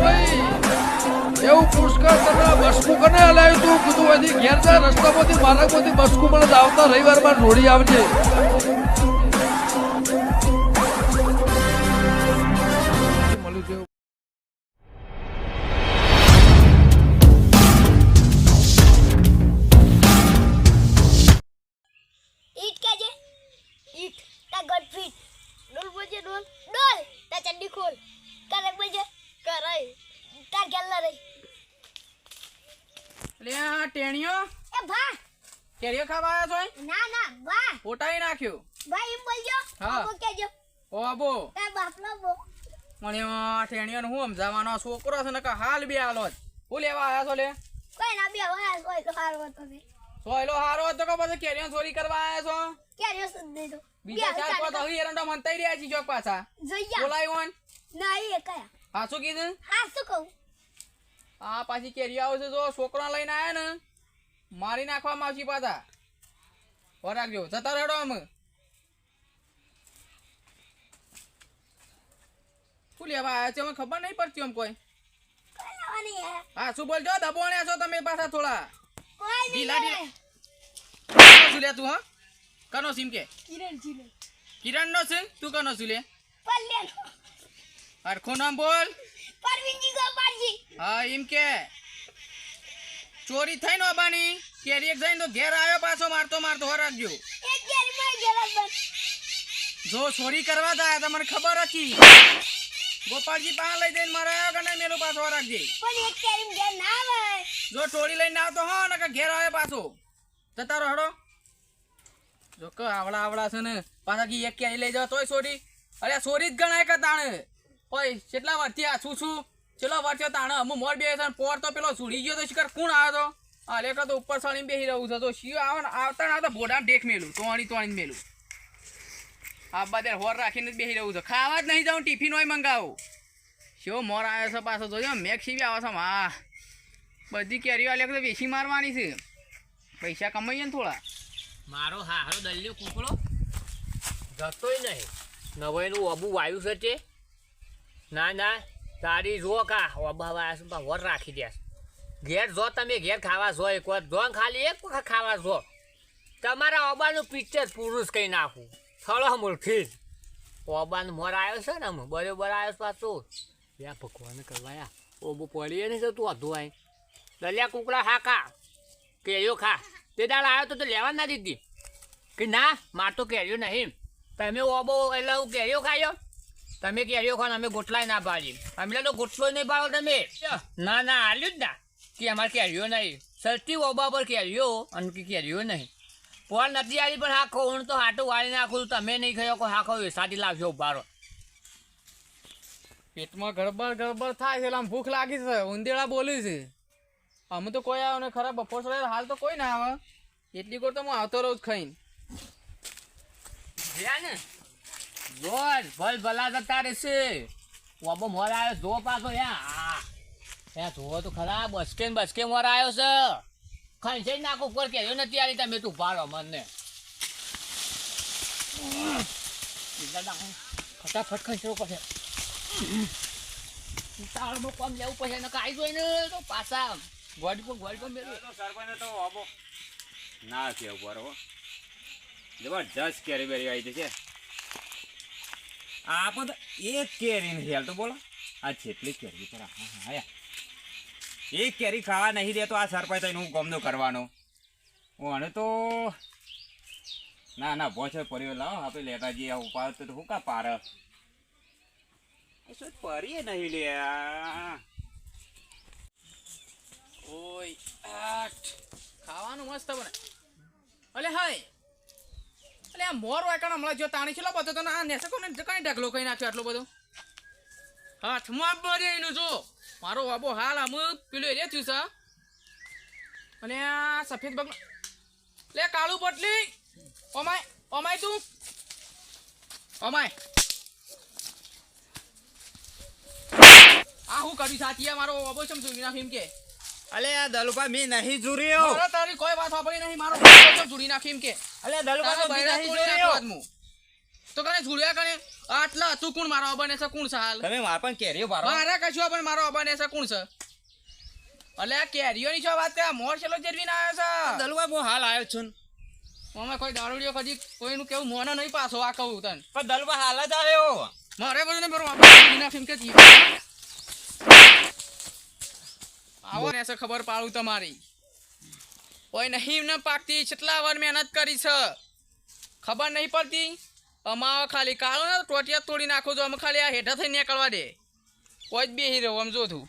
ભાઈ. એવું પુષ્કળ તને બસકું કને હલાવ્યું તું કીધું હજી ઘેર જા, રસ્તામાંથી માર્ગમાંથી બસકું જ આવતા રવિવારમાં રોડી આવજે. લે આ ટેણીઓ. એ ભા. કેરીઓ ખાવા આવ્યો છો ના ના ભા. ફોટાઈ નાખ્યો. ભા એમ બોલજો. આબો કેજો ઓ આબો. તા બાપલો બો મને આ ટેણીઓને હું સમજાવવાનો છોકરો છે ને કે હાલ બે હાલો જ. હું લેવા આવ્યા છો લે? કોઈ ના બે હોય કોઈ હારો તમે સોયલો હારો હતો કે પછી કેરીઓ ચોરી કરવા આવ્યા છો? કેરીઓ સુધ દે બીજા ચાર પાંચ હવે એરંડો મનતાઈ રહ્યા છે ચોક પાછા. જોઈયા બોલાય ઓન ના એ કયા? હા શું કીધું? હા શું કહું? આ પાછી કેરીઓ આવશે જો છોકરા લઈને આવ્યા ને મારી નાખવામાં આવશે પાછા. વરાગજો જતા રેડો અમે શું લેવા આવ્યા છે? અમે ખબર નહીં પડતી આમ કોઈ. હે શું બોલજો? દબોણ્યા છો તમે પાછા થોડા. ઢીલા ઢીલા. શું લે તું હા? કનો સિમ કે? કિરણ કિરણ નો છે તું કનો છું લે? હરખું નામ બોલ. પરવીનજી ગોપાલજી હા એમ કે. ચોરી થઈ નો કેરી એક જઈને તો ઘેર આવ્યો પાછો મારતો મારતો હો રાખજો એક ગેરી માં ગેલા બસ. જો ચોરી કરવા જાય તો મને ખબર હતી. ગોપાલજી પાસે લઈ જઈને મારે આવ્યો કે નહીં મેલો પાછો રાખજે પણ એક કેરી ઘેર ના આવે. જો ટોળી લઈને આવતો હો ને કે ઘેર આવે પાછો. જતા રહો હડો. જો કે આવડા આવડા છે ને. પાછા કી એક ક્યાંય લઈ જાવ તોય ચોરી. અરે ચોરી જ ગણાય કે તાણે? ઓય, કેટલા વર્ષથી આ છું? છું ચલો વર્ષો તાણે અમુક મોર બે છે પોર તો પેલો સુડી ગયો તો શિકાર કોણ આવ્યો તો? આ લેખા તો ઉપર સળીને બેસી રહું છું. તો શિવ આવે ને, આવતા ને આવતા ભોડા ડેખ મેલું તોણી તોણી મેલું. આ બધા હોર રાખીને જ બેસી રહું છું. ખાવા જ નહીં જાઉં, ટિફિન હોય મંગાવું. શિવ મોર આવ્યો છે પાછો જોજો મેક સીવી આવે છે? હા બધી કેરીઓ આલે તો વેચી મારવાની છે. પૈસા કમાઈએ ને થોડા. મારો હારો દલ્યો કૂકડો જતોય નહીં. નવાઈનું અબુ વાયુ છે ના ના, તારી જો કા અબા શું વર રાખી દે ઘેર જો તમે, ઘેર ખાવા જો એક વાર. જો ખાલી એક વખત ખાવા જો. તમારા અબાનું પિક્ચર પુરુષ કહી નાખું. થળો મૂર્ખી ઓબાનું મોર આવ્યો છે ને આમ બરોબર આવ્યો પાછું. યા ભગવાન કરવાયા ઓબો પડીએ તો તું અધું આય દલિયા કુકડા હા ખા. કેરીઓ ખા. તે દાળ આવ્યો તો તો લેવા ના દીધી. કે ના, માર તો કેરીઓ નહીં. તમે ઓબો એટલે હું કેરીઓ ખાયો? તમે કેરીઓ ખાઓ ને અમે ગોટલાય ના પાડી અમે તો ગોટલો નહીં પાડો તમે. ના ના આલ્યું જ ના. કે અમારે કેરીઓ નહીં. સસ્તી ઓબા પર કેરીઓ અને કે કેરીઓ નહીં. પોલ નથી આવી પણ હાખો હું તો હાટું વાળી નાખું. તમે નહીં ખાયો કોઈ હાખો સાદી લાવશો ઉભારો. પેટમાં ગડબડ ગડબડ થાય છે એટલે આમ ભૂખ લાગી છે. ઉંદેડા બોલી છે. અમે તો કોઈ આવે ને ખરા બપોર સુધી હાલ તો કોઈ ના આવે. એટલી કોર તો હું આવતો રહું જ ખાઈને. ને? રોજ ભલ ભલા જતા રહેશે. ઓબો મોર આવ્યો જો પાછો યા ત્યાં જોવો તો ખરા, બસકે ને બસકે મોર આવ્યો છે. ખંચે નાખું ઉપર કહેજો નથી આવી, તમે તું ભાડો મને. ફટાફટ ખંચરો પડે. તાળમાં કોમ લેવું પડે ને કાંઈ જોઈને તો પાછા ગોડી પર ગોડી પર મેળવી. સરપંચ તો આબો ના છે ઉપર જબરજસ્ત કેરી બેરી આવી છે આ પણ એક કેરી નથી હાલ તો બોલો. આ જેટલી કેરી પર હા એક કેરી ખાવા નહીં દેતો આ સરપંચ હું ગમનો કરવાનો. અને તો ના ના ભોછ પર્યો. લાવો આપણે લેતા જઈએ ઉપાડ તો હું કા પાર? શું પરીએ નહીં લે ઓય આઠ. ખાવાનું મસ્ત બને. અલે હાય. અલે આ મોર વાયકાણ હમણાં જો તાણી છેલ્લો બધો તો આ નેસે કોને કઈ ઢગલો કઈ નાખ્યો આટલો બધો? હાથમાં બરે એનું જો મારો બાબો હાલ આમ પેલું એરિયા થયું છે. અને આ સફેદ બગલો લે, કાળું પટલી. ઓમાય ઓમાય તું. Oh my. આ હું કર્યું સાચી મારો બાબો ચમ જોઈ નાખ્યું કે. અલે આ દલુભા મેં નહીં જોર્યો. મારા તારી કોઈ વાત સાંભળી નહીં મારો તો જુરી નાખીમ કે? અલે દલુપા બૈરા નહીં જોર્યો. મું. તો કને છોડ્યા કને? આટલા તું કોણ મારો અબને છે કોણ છે હાલ? તમે માર પણ કેરીઓ મારો મારા કશું પણ મારો અબને છે કોણ છે? અલે આ કેરીઓની છે વાત છે? મોર છેલ્લો જેરવીને આવ્યો છે. દલવા હું હાલ આવ્યો છું. અમે કોઈ દારૂડિયો કદી કોઈનું કેવું મોને નહીં પાછો આ કહું તને. પણ દલવા હાલ જ આવ્યો. મારે બધું બરો આપણે નાખીમ કે આવો ને ખબર પાડું તમારી. કોઈ નહીં ને પાકતી કેટલા વાર મહેનત કરી છે. ખબર નહીં પડતી? અમારો ખાલી કાળો ને ટોટિયા તોડી નાખો છો અમે ખાલી આ હેઠા થઈ નીકળવા દે. કોઈ જ બે હીરો આમ જો તું.